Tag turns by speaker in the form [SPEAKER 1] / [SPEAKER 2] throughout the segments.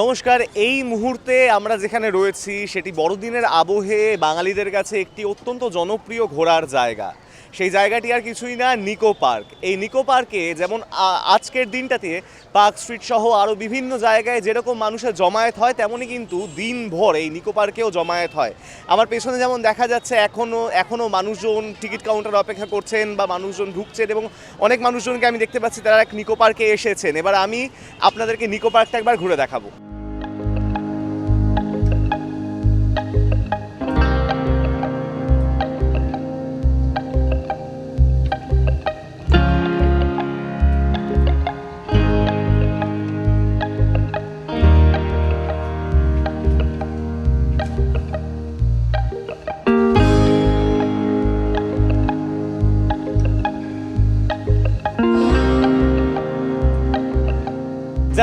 [SPEAKER 1] নমস্কার, এই মুহূর্তে আমরা যেখানে রয়েছি, সেটি বড়দিনের আবহে বাঙালিদের কাছে একটি অত্যন্ত জনপ্রিয় ঘোরার জায়গা। সেই জায়গাটি আর কিছুই না নিকো পার্ক এই নিকো পার্কে যেমন আজকের দিনটাতে পার্ক স্ট্রিট সহ আরও বিভিন্ন জায়গায় যেরকম মানুষের জমায়েত হয়, তেমনই কিন্তু দিনভর এই নিকো পার্কেও জমায়েত হয়। আমার পেছনে যেমন দেখা যাচ্ছে এখনও এখনও মানুষজন টিকিট কাউন্টার অপেক্ষা করছেন বা মানুষজন ঢুকছেন এবং অনেক মানুষজনকে আমি দেখতে পাচ্ছি, তারা এক নিকো পার্কে এসেছেন। এবার আমি আপনাদেরকে নিকো পার্কটা একবার ঘুরে দেখাবো।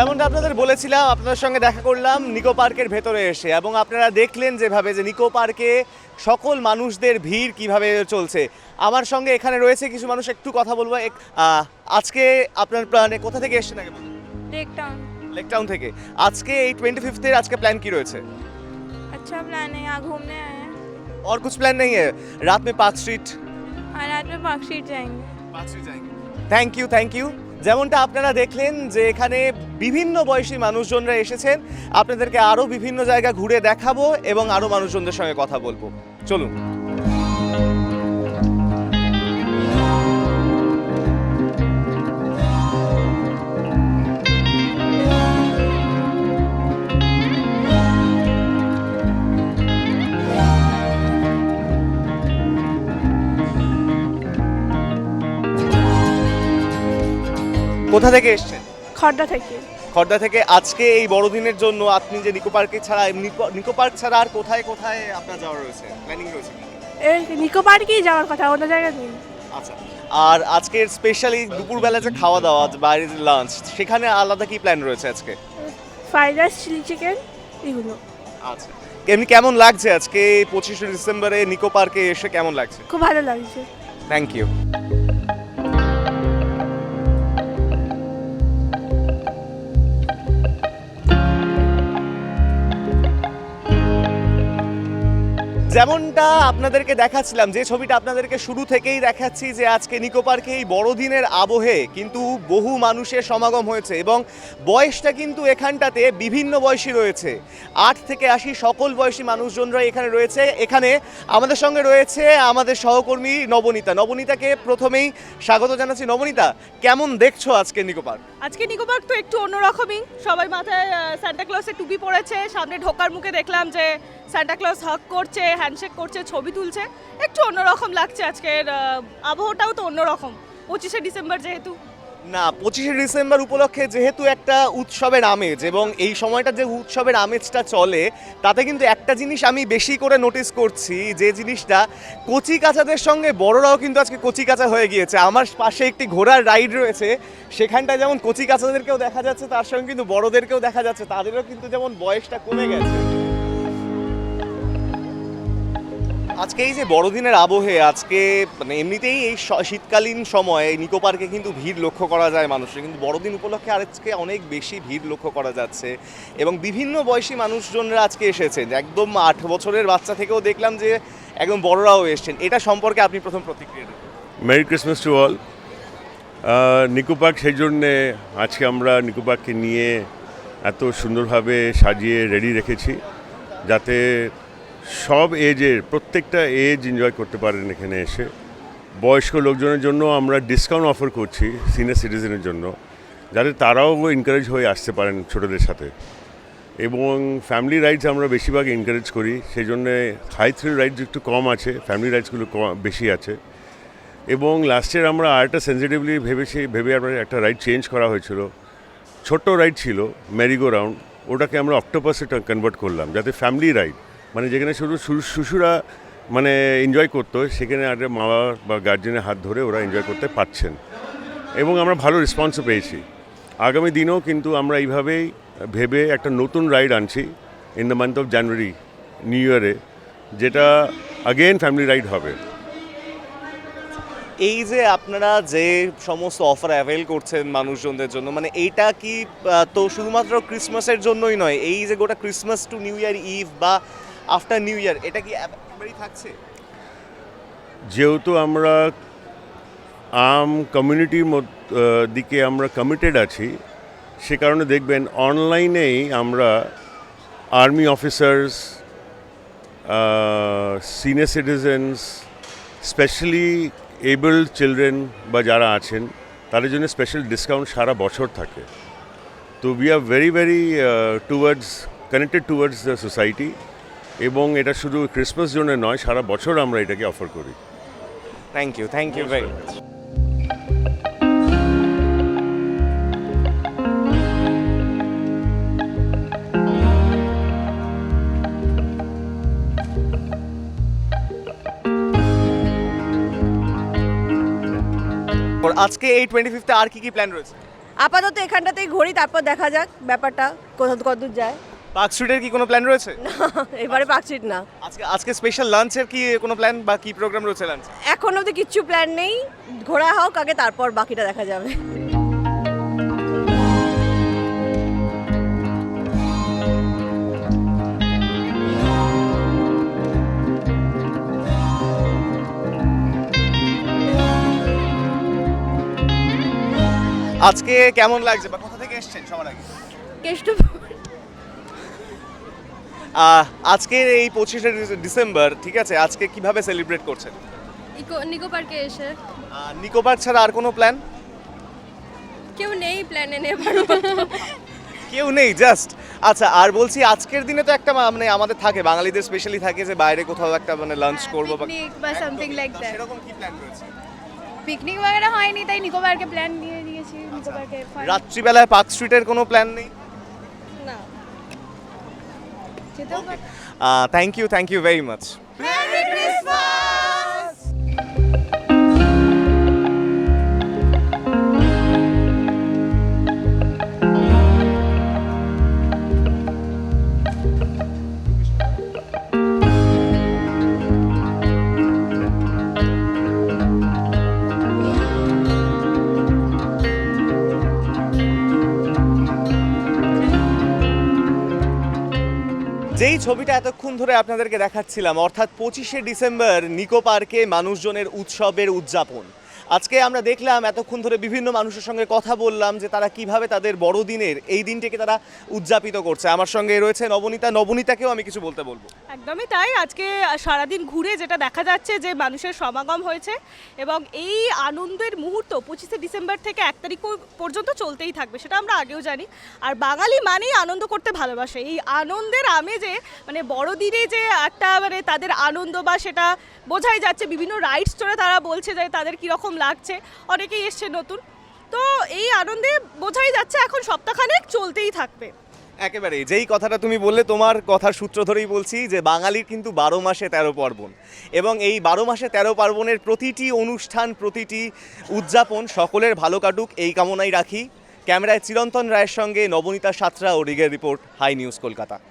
[SPEAKER 1] যেমনটা আপনাদের বলেছিলাম আপনাদের সঙ্গে দেখা করলাম নিকো পার্কের ভেতরে এসে এবং আপনারা দেখলেন যেভাবে যে নিকো পার্কে সকল মানুষদের ভিড় কিভাবে চলছে আমার সঙ্গে এখানে রয়েছে কিছু মানুষ একটু কথা বলবো এক- আহ, আজকে আপনার প্ল্যানে কোথা থেকে এসেছেন আগে বলুন
[SPEAKER 2] लेक टाउन
[SPEAKER 1] লেক টাউন থেকে আজকে এই টোয়েন্টি ফিফথের আজকে প্ল্যান কি রয়েছে
[SPEAKER 2] अच्छा प्लान है यहाँ घूमने आए हैं
[SPEAKER 1] और कुछ प्लान नहीं है रात में पार्क स्ट्रीट
[SPEAKER 2] और रात में पार्क स्ट्रीट जाएंगे
[SPEAKER 1] থ্যাংক ইউ থ্যাংক ইউ যেমনটা আপনারা দেখলেন যে এখানে বিভিন্ন বয়সী মানুষজনরা এসেছেন। আপনাদেরকে আরও বিভিন্ন জায়গা ঘুরে দেখাবো এবং আরও মানুষজনদের সঙ্গে কথা বলব। চলুন। কোথা থেকে এসেছেন?
[SPEAKER 2] খড়দা থেকে।
[SPEAKER 1] খর্দা থেকে। আজকে এই বড়দিনের জন্য আপনি যে নিকো পার্কে ছাড়া নিকো- নিকো পার্ক ছাড়া আর কোথায় কোথায় আপনার যাওয়া রয়েছে? প্ল্যানিং রয়েছে?
[SPEAKER 2] এই নিকো পার্কেই যাওয়ার কথা অন্য জায়গায় নেই।
[SPEAKER 1] আচ্ছা। আর আজকের স্পেশালি দুপুরবেলা যে খাওয়া দাওয়া বাইরের লাঞ্চ সেখানে আলাদা কি প্ল্যান রয়েছে আজকে?
[SPEAKER 2] ফ্রাইড রাইস চিলি চিকেন এগুলো।
[SPEAKER 1] আচ্ছা। এমনি কেমন লাগছে আজকে পঁচিশে ডিসেম্বরে নিকো পার্কে এসে? কেমন লাগছে?
[SPEAKER 2] খুব ভালো লাগছে।
[SPEAKER 1] থ্যাংক ইউ যেমনটা আপনাদেরকে দেখাচ্ছিলাম, যে ছবিটা আপনাদেরকে শুরু থেকেই দেখাচ্ছি যে আজকে নিকো পার্কে এই বড়দিনের আবহে কিন্তু বহু মানুষের সমাগম হয়েছে এবং বয়সটা কিন্তু এখানটাতে বিভিন্ন বয়সী রয়েছে। আট থেকে আশি সকল বয়সী মানুষজনরা এখানে রয়েছে। এখানে আমাদের সঙ্গে রয়েছে আমাদের সহকর্মী নবনীতা। নবনীতাকে প্রথমেই স্বাগত জানাচ্ছি। নবনীতা, কেমন দেখছ আজকে নিকো পার্ক?
[SPEAKER 3] আজকে নিকোপার্ক তো একটু অন্যরকমই। সবাই মাথায় সান্টা ক্লসের টুপি পরেছে, সামনে ঢোকার মুখে দেখলাম যে সান্টা ক্লস হক করছে হ্যান্ডশেক করছে, ছবি তুলছে। একটু অন্যরকম লাগছে আজকের আবহাওয়াটাও তো অন্যরকম। পঁচিশে ডিসেম্বর যেহেতু।
[SPEAKER 1] না, পঁচিশে ডিসেম্বর উপলক্ষে যেহেতু একটা উৎসবের আমেজ এবং এই সময়টা যে উৎসবের আমেজটা চলে, তাতে কিন্তু একটা জিনিস আমি বেশি করে নোটিস করছি, যে জিনিসটা কচি কাচাদের সঙ্গে বড়রাও কিন্তু আজকে কচি কাচা হয়ে গিয়েছে। আমার পাশে একটি ঘোড়ার রাইড রয়েছে, সেখানটায় যেমন কচি কাচাদেরকেও দেখা যাচ্ছে, তার সঙ্গে কিন্তু বড়দেরকেও দেখা যাচ্ছে, তাদেরও কিন্তু যেমন বয়সটা কমে গেছে। আজকে এই যে বড়দিনের আবহে, আজকে মানে এমনিতেই এই শীতকালীন সময়ে নিকো পার্কে কিন্তু ভিড় লক্ষ্য করা যায় মানুষের। কিন্তু বড়দিন উপলক্ষে আজকে অনেক বেশি ভিড় লক্ষ্য করা যাচ্ছে এবং বিভিন্ন বয়সী মানুষজনরা আজকে এসেছেন। একদম আট বছরের বাচ্চা থেকেও দেখলাম যে একদম বড়রাও এসেছেন। এটা সম্পর্কে আপনি প্রথম প্রতিক্রিয়া দেবেন
[SPEAKER 4] merry Christmas to all Nicco park সেই জন্যে আজকে আমরা নিকো পার্ককে নিয়ে এত সুন্দরভাবে সাজিয়ে রেডি রেখেছি যাতে সব এজের প্রত্যেকটা এজ এনজয় করতে পারেন এখানে এসে। বয়স্ক লোকজনের জন্য আমরা ডিসকাউন্ট অফার করছি সিনিয়র সিটিজেনের জন্য, যাতে তারাও এনকারেজ হয়ে আসতে পারেন ছোটোদের সাথে। এবং ফ্যামিলি রাইডস আমরা বেশিরভাগ এনকারেজ করি সেই জন্যে হাই থ্রিল রাইডস একটু কম আছে ফ্যামিলি রাইডসগুলো কম বেশি আছে। এবং লাস্ট ইয়ার আমরা আরেকটা সেন্সিটিভলি ভেবেছি, ভেবে আমরা একটা রাইড চেঞ্জ করা হয়েছিল। ছোট্ট রাইড ছিল ম্যারিগো রাউন্ড ওটাকে আমরা অক্টোপাসে কনভার্ট করলাম, যাতে ফ্যামিলি রাইড মানে যেখানে শুধু শিশুরা মানে এনজয় করতো, সেখানে আর মা বাবা বা গার্জেনের হাত ধরে ওরা এনজয় করতে পারছেন। এবং আমরা ভালো রেসপন্সও পেয়েছি। আগামী দিনেও কিন্তু আমরা এইভাবেই ভেবে একটা নতুন রাইড আনছি in the month of January new ইয়ারে যেটা আগেন ফ্যামিলি রাইড হবে।
[SPEAKER 1] এই যে আপনারা যে সমস্ত অফার অ্যাভেল করছেন মানুষজনদের জন্য মানে এইটা কি তো শুধুমাত্র ক্রিসমাসের জন্যই নয়, এই যে গোটা Christmas to New Year Eve বা আফটার নিউ ইয়ার এটা কি থাকছে?
[SPEAKER 4] যেহেতু আমরা আম কমিউনিটির দিকে আমরা কমিটেড আছি, সে কারণে দেখবেন অনলাইনেই আমরা army officers senior citizens specially abled children বা যারা আছেন, তাদের জন্য স্পেশাল ডিসকাউন্ট সারা বছর থাকে। তো we are very very towards connected towards the society এবং এটা শুধু ক্রিসমাস জন্য নয় সারা বছর আমরা এটাকে অফার করি।
[SPEAKER 1] Thank you thank you very much আজকে এই টোয়েন্টি ফিফথে আর কি কি প্ল্যান রয়েছে?
[SPEAKER 5] আপাতত এখানটাতেই ঘড়ি তারপর দেখা যাক ব্যাপারটা কোথা কতদূর যায়।
[SPEAKER 1] পার্ক স্ট্রিটের কি কোনো প্ল্যান রয়েছে?
[SPEAKER 5] এবারে পাকশিট না।
[SPEAKER 1] আজকে আজকে স্পেশাল লাঞ্চের কি কোনো প্ল্যান বা কি প্রোগ্রাম রয়েছে লাঞ্চ
[SPEAKER 5] এখন অবধি কিচ্ছু প্ল্যান নেই। ঘোরা হোক আগে তারপর বাকিটা দেখা যাবে।
[SPEAKER 1] আজকে কেমন লাগছে বা কোথা থেকে এসেছেন সবার আগে?
[SPEAKER 5] কেষ্টপুর।
[SPEAKER 1] আজকের এই পঁচিশে ডিসেম্বর ঠিক আছে আজকে কিভাবে সেলিব্রেট করছেন
[SPEAKER 6] ইকো নিকো পার্কে এসে
[SPEAKER 1] আহ, নিকো পার্ক ছাড়া আর কোনো প্ল্যান
[SPEAKER 6] কেউ নেই প্ল্যানে নেবার
[SPEAKER 1] কেউ নেই জাস্ট আচ্ছা আর বলছি আজকের দিনে তো একটা মা- মানে আমাদের থাকে বাঙালিদের স্পেশালি থাকে যে বাইরে কোথাও একটা মানে লাঞ্চ করবো বা
[SPEAKER 6] পিকনিক বা সামথিং লাইক
[SPEAKER 1] তো
[SPEAKER 6] দ্যাট
[SPEAKER 1] সেরকম কি প্ল্যান রয়েছে
[SPEAKER 6] পিকনিক वगैरह হয়নি তাই নিকো পার্কে প্ল্যান দিয়ে দিয়েছি নিকো পার্কে fun-
[SPEAKER 1] রাত্রিবেলায় পার্ক স্ট্রিটের কোনো প্ল্যান নেই
[SPEAKER 6] না যেতেও পারি
[SPEAKER 1] Thank you thank you very much যেই ছবিটা এতক্ষণ ধরে আপনাদেরকে দেখাচ্ছিলাম অর্থাৎ পঁচিশে ডিসেম্বর নিকো পার্কে মানুষজনের উৎসবের উদযাপন। আজকে আমরা দেখলাম এতক্ষণ ধরে বিভিন্ন মানুষের সঙ্গে কথা বললাম যে তারা কীভাবে তাদের বড়দিনের এই দিনটিকে তারা উদযাপিত করছে। আমার সঙ্গে রয়েছে নবনীতা। নবনীতাকেও আমি কিছু বলতে বলব।
[SPEAKER 3] একদমই তাই। আজকে সারাদিন ঘুরে যেটা দেখা যাচ্ছে যে মানুষের সমাগম হয়েছে এবং এই আনন্দের মুহূর্ত পঁচিশে ডিসেম্বর থেকে এক তারিখ পর্যন্ত চলতেই থাকবে, সেটা আমরা আগেও জানি। আর বাঙালি মানেই আনন্দ করতে ভালোবাসে। এই আনন্দের আমেজে মানে বড়দিনে যে একটা মানে তাদের আনন্দ বা সেটা বোঝাই যাচ্ছে। বিভিন্ন রাইডস চড়ে তারা বলছে যে তাদের কীরকম লাগছে, অনেকেই এসছে নতুন। তো এই আনন্দে বোঝাই যাচ্ছে এখন সপ্তাহখানেক চলতেই থাকবে।
[SPEAKER 1] একেবারে, যেই কথাটা তুমি বললে, তোমার কথার সূত্র ধরেই বলছি যে বাঙালির কিন্তু বারো মাসে তেরো পার্বণ। এবং এই বারো মাসে তেরো পার্বণের প্রতিটি অনুষ্ঠান, প্রতিটি উদযাপন সকলের ভালো কাটুক, এই কামনাই রাখি। ক্যামেরায় চিরন্তন রায়ের সঙ্গে নবনীতা সাঁতরা ও রিগের রিপোর্ট, হাই নিউজ কলকাতা।